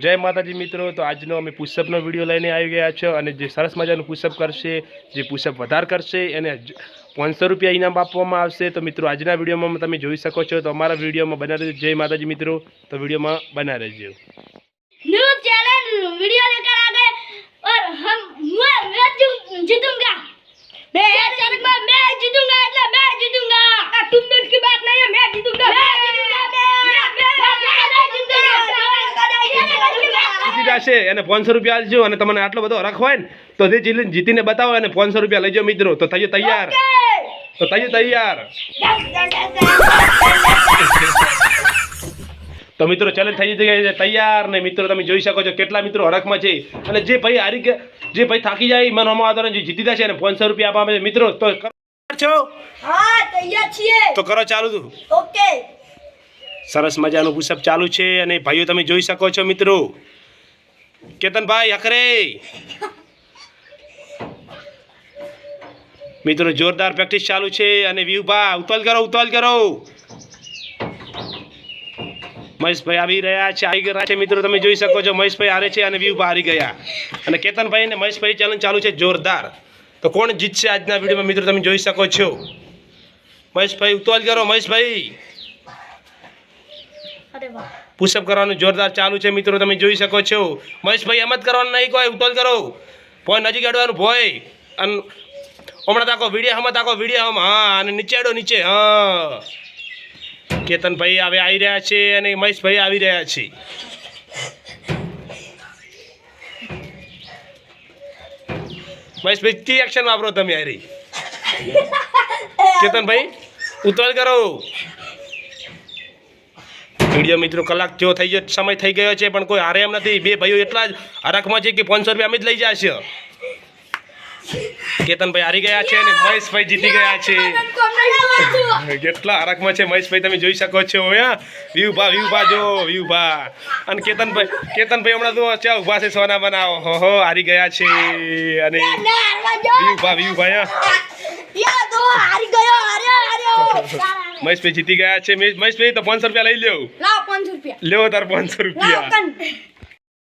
જય માતાજી મિત્રો, તો આજનો અમે પુષઅપનો વીડિયો લઈને આવી ગયા છો અને જે સરસ મજાનું પુષઅપ કરશે, જે પુષઅપ વધાર કરશે, એને પાંચસો રૂપિયા ઇનામ આપવામાં આવશે. તો મિત્રો, આજના વિડીયોમાં તમે જોઈ શકો છો, તો અમારા વિડીયોમાં બના રહેજો. જય માતાજી મિત્રો, તો વિડીયોમાં બના રહેજો. જશે અને પાંચસો રૂપિયા આલજો અને તમને આટલો બધો હરખ હોય ને તો જે જીતીને બતાવો અને પાંચસો રૂપિયા લઈજો મિત્રો. તો થયો તૈયાર. તો થયો તૈયાર. તો મિત્રો ચેલેન્જ થઈ ગઈ છે. તૈયાર ને મિત્રો તમે જોઈ શકો છો કેટલા મિત્રો હરખમાં છે. અને જે ભાઈ હારી જે ભાઈ થાકી જાય મને હમણાં આધારે જે જીતી જશે અને પાંચસો રૂપિયા આપવા છે મિત્રો તો કરો છો? હા તૈયાર છીએ. તો કરો ચાલુ તું. ઓકે. સરસ મજાનું પુષપ ચાલુ છે અને ભાઈઓ તમે જોઈ શકો છો મિત્રો. કેતનભાઈ હકરે મિત્રો, જોરદાર પ્રેક્ટિસ ચાલુ છે અને વ્યુભા ઉતલ કરો ઉતલ કરો. મહેશભાઈ આવી રહ્યા છે, આવી ગયા છે. મિત્રો, તમે જોઈ શકો છો, મહેશભાઈ હારે છે અને વ્યુભા હારી ગયા. અને કેતનભાઈ અને મહેશભાઈ ચેલેન્જ ચાલુ છે, જોરદાર. તો કોણ જીતશે આજના વિડીયોમાં, મિત્રો, તમે જોઈ શકો છો. મહેશભાઈ ઉતાલ કરો, મહેશભાઈ. પુશઅપ કરવાનું જોરદાર ચાલુ છે મિત્રો તમે જોઈ શકો છો. મહેશભાઈ એમ જ કરવાનું નહીં કોઈ ઉતોલ કરો. ભોય નજીક અડવાનું ભોય. અને હમણાં તાકો વીડિયો હમણાં તાકો વીડિયો હમ હા અને નીચે અડો નીચે હા. કેતનભાઈ હવે આવી રહ્યા છે અને મહેશભાઈ આવી રહ્યા છે. મહેશભાઈ કી એક્શન વાપરો તમે હારી? કેતનભાઈ ઉતોલ કરો. વીડિયો મિત્રો કલાક જેવો થઈ ગયો સમય થઈ ગયો છે પણ કોઈ હારે એમ નથી બે ભાઈઓ એટલા જ હરખમાં છે કે પાંચસો રૂપિયા અમે જ લઈ જશે કેતનભાઈ હારી ગયા છે અને મહેશભાઈ જીતી ગયા છે કેટલા હરખમાં છે મહેશભાઈ તમે જોઈ શકો છો હા વ્યૂભા વ્યૂભા જો વ્યૂભા અને કેતનભાઈ કેતનભાઈ હમણાં તો ચા ઊભા છે સોના બનાવો હો હો હારી ગયા છે અને વ્યૂભા વ્યૂભા હા મહેશભાઈ જીતી ગયા છે. મહેશ- મહેશભાઈ તો પાંચસો રૂપિયા લઈ લેવું લાવ પાંચસો રૂપિયા. લેવો તાર પાંચસો રૂપિયા.